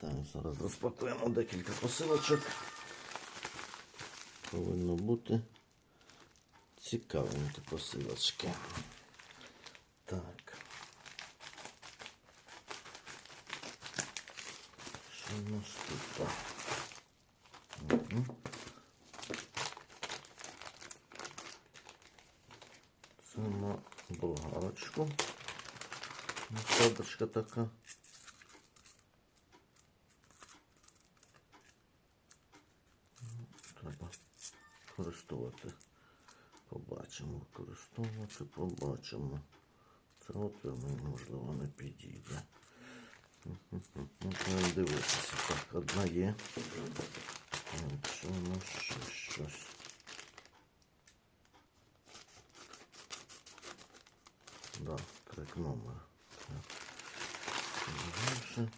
Так, зараз розпакуємо декілька посилочок. Повинно бути цікавенькі посилочки. Так. Що у нас тут? Це на болгарочку. Насадочка така. Треба користувати. Побачимо, використовувати, побачимо. Це от можливо, не підійде. Треба дивитися. Так, одна є. Так, Що у ще щось? Да, трек номер. Дальше.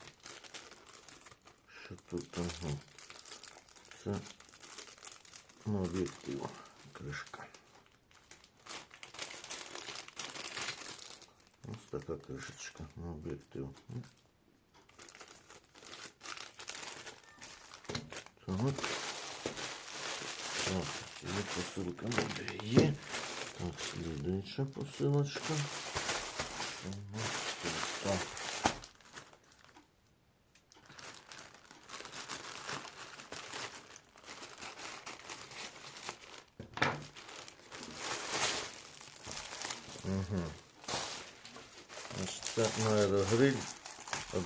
Що тут? Ага. Це на об'єктив кришка. Ось така кришечка на об'єктив. Так. Так, є посилка буде є. Так, слідуюча посилочка. Ага, тут, Так.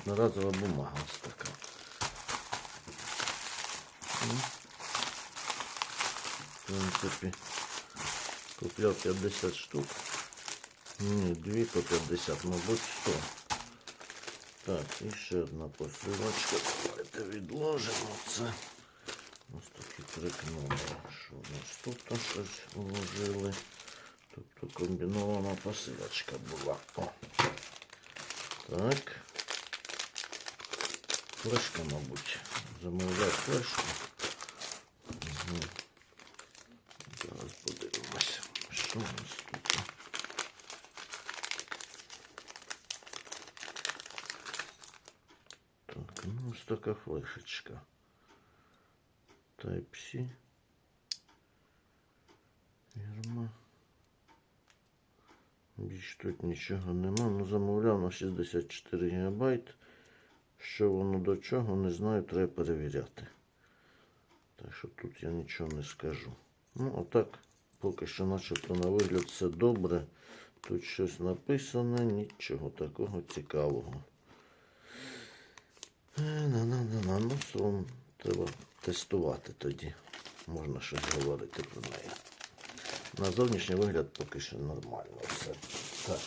Одноразова бумага ось така. В принципі, купляв 50 штук. Ні, дві по 50, мабуть, 100. Так, і ще одна посилочка. Давайте відложимо це. Ось такі три кнопки. Що у нас тут щось вложили? Тобто комбінована посилочка була. О. Так. Флешка, мабуть. Замовляв флешку. Угу. Зараз подивимося, що у нас тут. Так, ну ось така флешечка. Type-C. Фірма. Більш тут нічого нема. Ну, замовляв на 64 ГБ. Що воно до чого, не знаю, треба перевіряти. Так що тут я нічого не скажу. Ну, а так, поки що начебто на вигляд все добре. Тут щось написано, нічого такого цікавого. На-на-на-на, ну, словом, треба тестувати тоді. Можна щось говорити про неї. На зовнішній вигляд поки що нормально все. Так.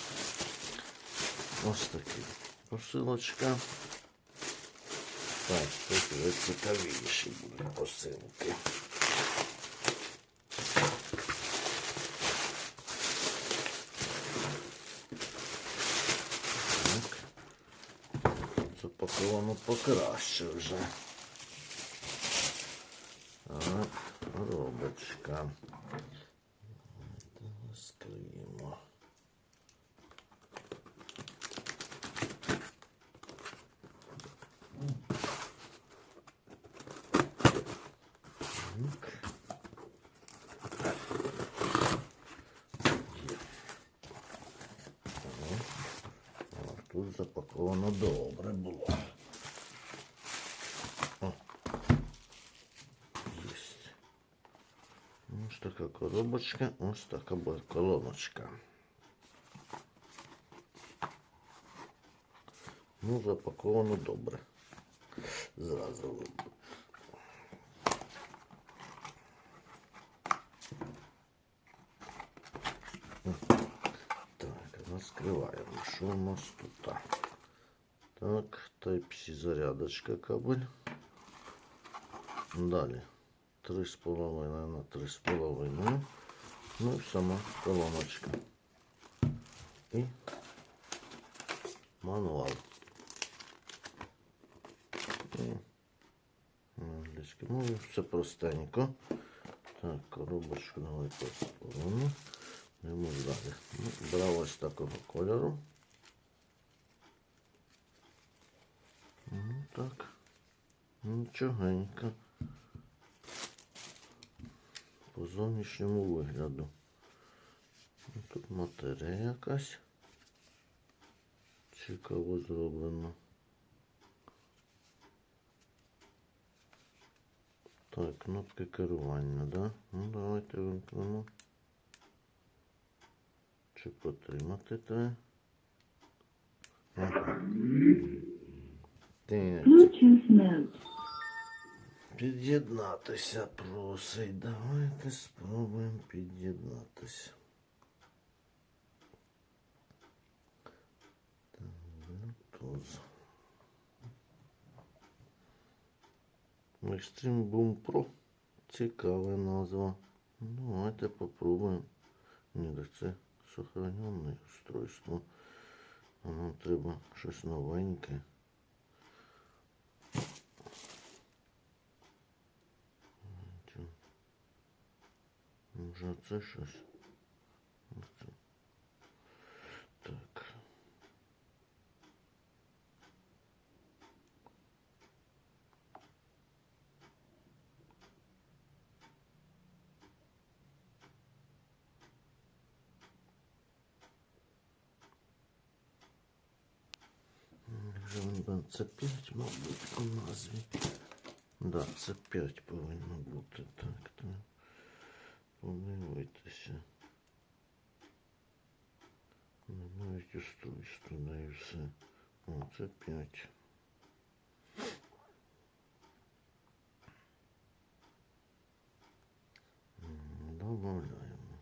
Ось такі посилочка. Так, тут вже цікавіші будуть посилки. Запаковано покраще вже. Так, коробочка. Запаковано добре було. О. Єсть. Ось така коробочка, ось така колоночка. Ну, запаковано добре. Зразу Що у нас тут? Так, Type-C зарядочка кабель. Далі. 3,5 на 3,5. Ну і сама колоночка. І мануал. І англійській мові все простенько. Так, коробочку давай сторону. Йдемо далі. Ну, брав ось такого кольору. Ну, так. Нічогенько. По зовнішньому вигляду. Ну, Тут матерія якась. Цікаво зроблено. Так, кнопки керування, да? Ну давайте вимкнемо. Чи потримати треба? Ага. Bluetooth mode. Під'єднатися просить. Давайте спробуємо під'єднатися. Extreme Boom Pro. Цікава назва. Ну, Давайте попробуємо. Ні, так це сохраненне устройство. Нам треба щось новеньке. Щось? Оце. Так. Це 5, мабуть, у назві. Да, це 5 повинно бути. Так, так. Подивитися. Ну, Навіть устройство, да і все. О, це 5. Добавляємо.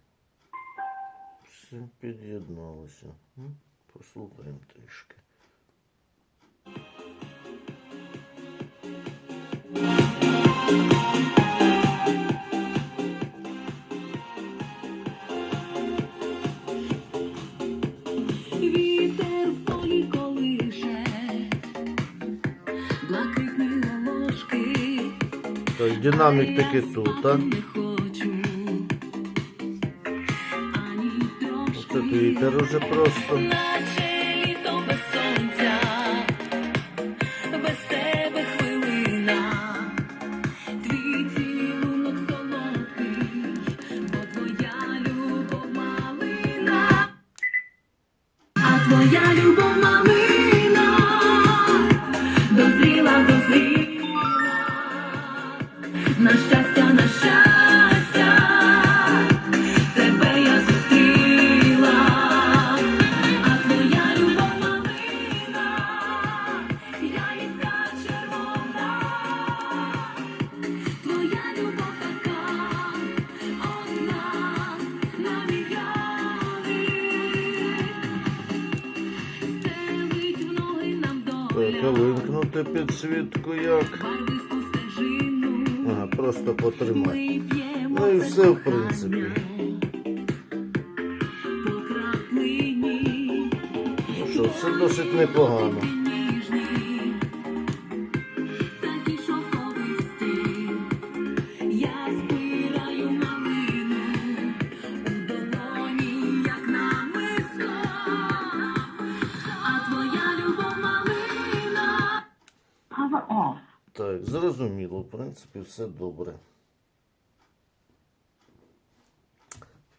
Все під'єдналося. Ну, Послухаємо трішки. Блакитні волошки. Так, динамік таки тут, а? Не хочу, ані трошки. Оце вітер уже просто. Наче літо на щастя, на щастя, тебе я зустріла, а твоя любов малина, яйка червона, твоя любов така, одна на мільйони, стелить в ноги нам доля, як? Просто потримай. Ми Ну і все, в принципі. Ну що, все досить непогано. Зрозуміло, в принципі, все добре.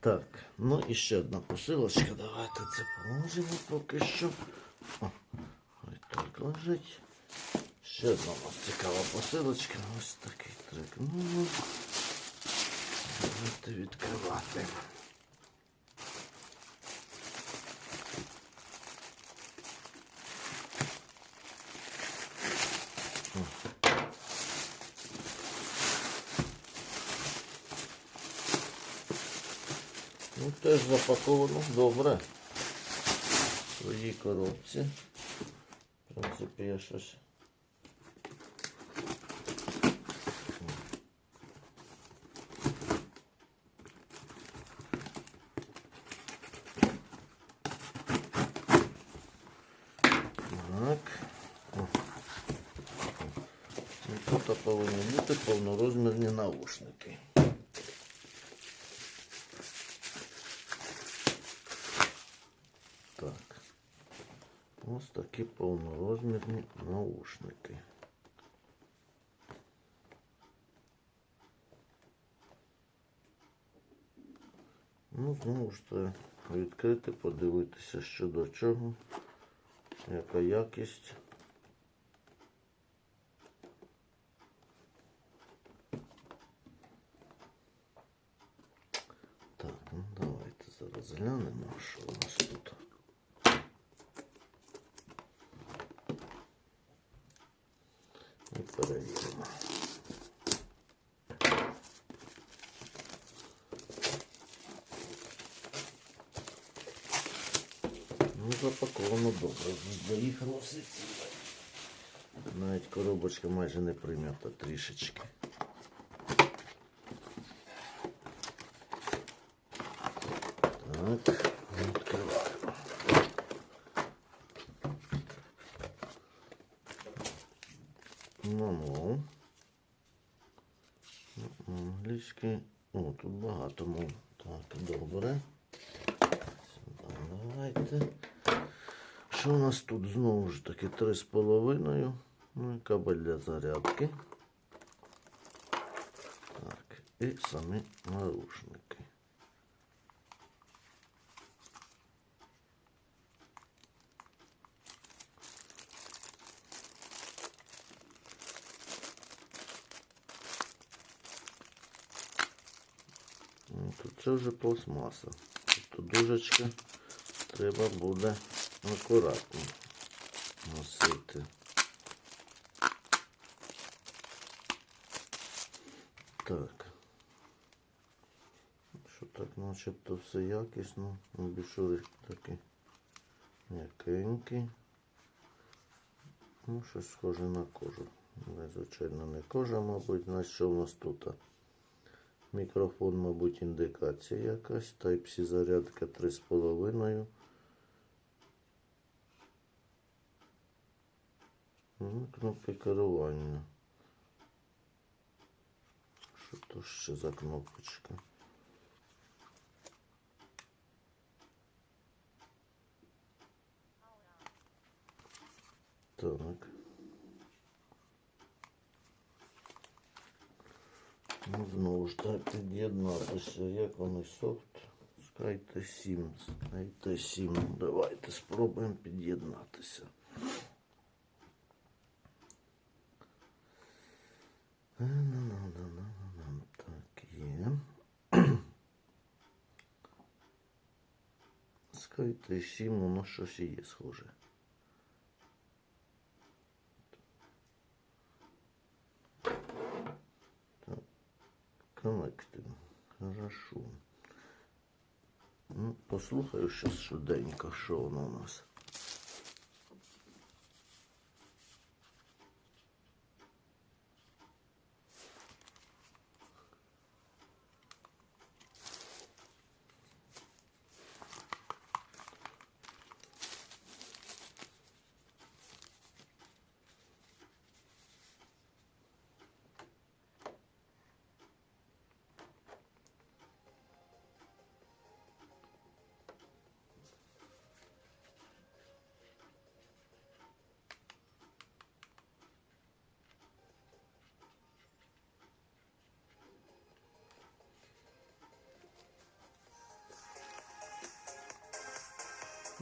Так, ну і ще одна посилочка. Давайте це положимо поки що. Ось так лежить. Ще одна у нас цікава посилочка. Ось такий трек. Ну, давайте відкривати. теж запаковано добре. В своїй коробці. В принципі, я щось. Так. О. І Тут повинні бути повнорозмірні наушники. Ось такі повнорозмірні наушники. Ну, знову ж таки, відкрити, подивитися що до чого, яка якість. Так, ну давайте зараз глянемо, що у нас тут. Перевіримо. Ну, запаковано добре. Все ціле. Навіть коробочка майже не прим'ята трішечки. Так, відкриваємо. Англійський. О, тут багато. Так, добре. Давайте. Що у нас тут знову ж таки 3,5. Ну і кабель для зарядки. Так, і самі нарушники. Ну, Тут це вже пластмаса. Тобто дужечка треба буде акуратно носити. Так. Що так начебто все якісно. Бішури такі м'якенькі. Ну, щось схоже на кожу. Звичайно, не кожа, мабуть, значить, що в нас тут? Мікрофон, мабуть, індикація якась. Type-C зарядка 3,5. Ну, кнопки керування. Що то ще за кнопочка? Так. Ну, знову ж так під'єднатися. Як воно софт? Скайте 7. Скайте 7. Давайте спробуємо під'єднатися. Е-на-на-на-на-на. Так, є. Скайте 7, воно щось і є схоже. Connecting. Хорошо. Ну, послухаю щас швиденько, що воно у нас.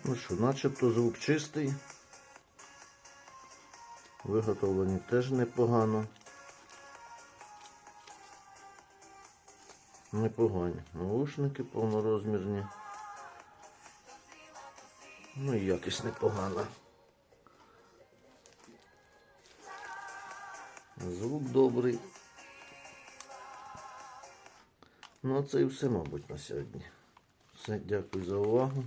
Ну що, начебто звук чистий. Виготовлені теж непогано. Непогані. Наушники повнорозмірні. Ну і якість непогана. Звук добрий. Ну, а це і все, мабуть, на сьогодні. Все, дякую за увагу.